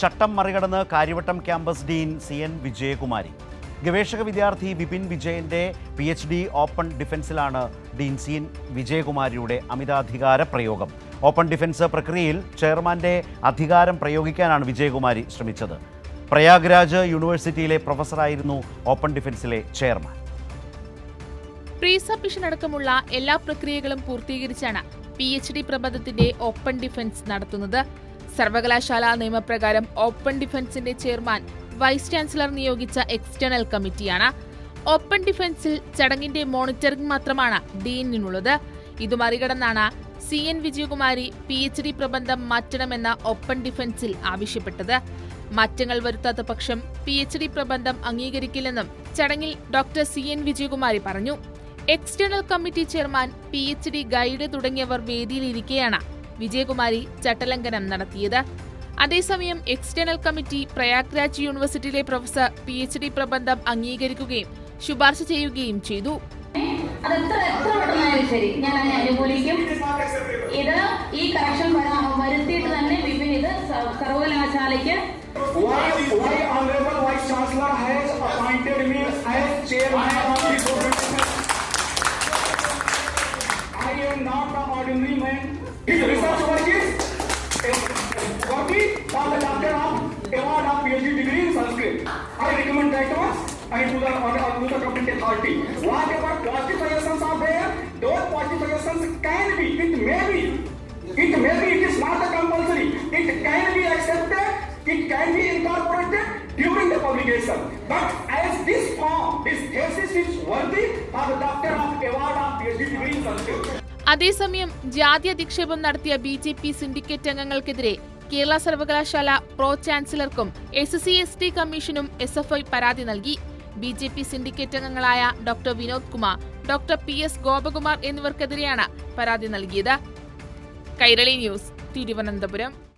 ചട്ടം മറികടന്ന് Karyavattom campus dean C N Vijayakumari. ഗവേഷക വിദ്യാർത്ഥി വിപിൻ വിജയന്റെ പി എച്ച് ഡി ഓപ്പൺ ഡിഫൻസിലാണ് ഡീൻ സി എൻ വിജയകുമാരിയുടെ അമിതാധികാര പ്രയോഗം. ഓപ്പൺ ഡിഫൻസ് പ്രക്രിയയിൽ ചെയർമാന്റെ അധികാരം പ്രയോഗിക്കാനാണ് വിജയകുമാരി ശ്രമിച്ചത്. പ്രയാഗ്രാജ് യൂണിവേഴ്സിറ്റിയിലെ പ്രൊഫസറായിരുന്നു ഓപ്പൺ ഡിഫൻസിലെ ചെയർമാൻ. പ്രീ സബ്മിഷൻ അടക്കമുള്ള എല്ലാ പ്രക്രിയകളും പൂർത്തീകരിച്ചാണ് പി എച്ച് ഡി പ്രബന്ധത്തിന്റെ ഓപ്പൺ ഡിഫൻസ് നടത്തുന്നത്. സർവകലാശാല നിയമപ്രകാരം ഓപ്പൺ ഡിഫൻസിന്റെ ചെയർമാൻ വൈസ് ചാൻസലർ നിയോഗിച്ച എക്സ്റ്റേണൽ കമ്മിറ്റിയാണ്. ഓപ്പൺ ഡിഫൻസിൽ ചടങ്ങിന്റെ മോണിറ്ററിംഗ് മാത്രമാണ് ഡീനിനുള്ളത് ഇത് മറികടന്നാണ് C N Vijayakumari P H D പ്രബന്ധം മാറ്റണമെന്ന ഓപ്പൺ ഡിഫൻസിൽ ആവശ്യപ്പെട്ടത്. മാറ്റങ്ങൾ വരുത്താത്ത പക്ഷം പി എച്ച് ഡി പ്രബന്ധം അംഗീകരിക്കില്ലെന്നും ചടങ്ങിൽ ഡോക്ടർ സി എൻ വിജയകുമാരി പറഞ്ഞു. External committee chairman P H D guide തുടങ്ങിയവർ വേദിയിലിരിക്കെയാണ് വിജയകുമാരി ചട്ടലംഘനം നടത്തിയത് അതേസമയം എക്സ്റ്റേണൽ കമ്മിറ്റി പ്രയാഗ്രാജ് യൂണിവേഴ്സിറ്റിയിലെ പ്രൊഫസർ പി എച്ച് ഡി പ്രബന്ധം അംഗീകരിക്കുകയും ശുപാർശ ചെയ്യുകയും ചെയ്തു ശരി ഞാൻ അതിനെ അനുകൂലിക്കും ഇത് ഈ കറക്ഷൻ വരുത്തിയിട്ട് തന്നെ വിപിൻ ഇത് സ- സർവകലാശാലയ്ക്ക് Why, why Honorable Vice Chancellor has appointed me as chairman of the organization? I am not an ordinary man. His research work is working for the doctor of award of PhD degree in Sanskrit. I recommend that one and to the, to the competent authority. Whatever positive suggestions are there, those suggestions can be, it may be, it may be, it is not a compulsory. It can be accepted, it can be incorporated during the publication. But as this form, this thesis is worthy of the doctor of award of PhD degree in Sanskrit. അതേസമയം ജാതി അധിക്ഷേപം നടത്തിയ B J P syndicate അംഗങ്ങൾക്കെതിരെ കേരള സർവകലാശാല pro ചാൻസലർക്കും S C S T കമ്മീഷനും S F I പരാതി നൽകി. ബി ജെ പി സിൻഡിക്കേറ്റ് അംഗങ്ങളായ doctor Vinod Kumar doctor P S Gopakumar എന്നിവർക്കെതിരെയാണ് പരാതി നൽകിയത്. കൈരളി ന്യൂസ് തിരുവനന്തപുരം.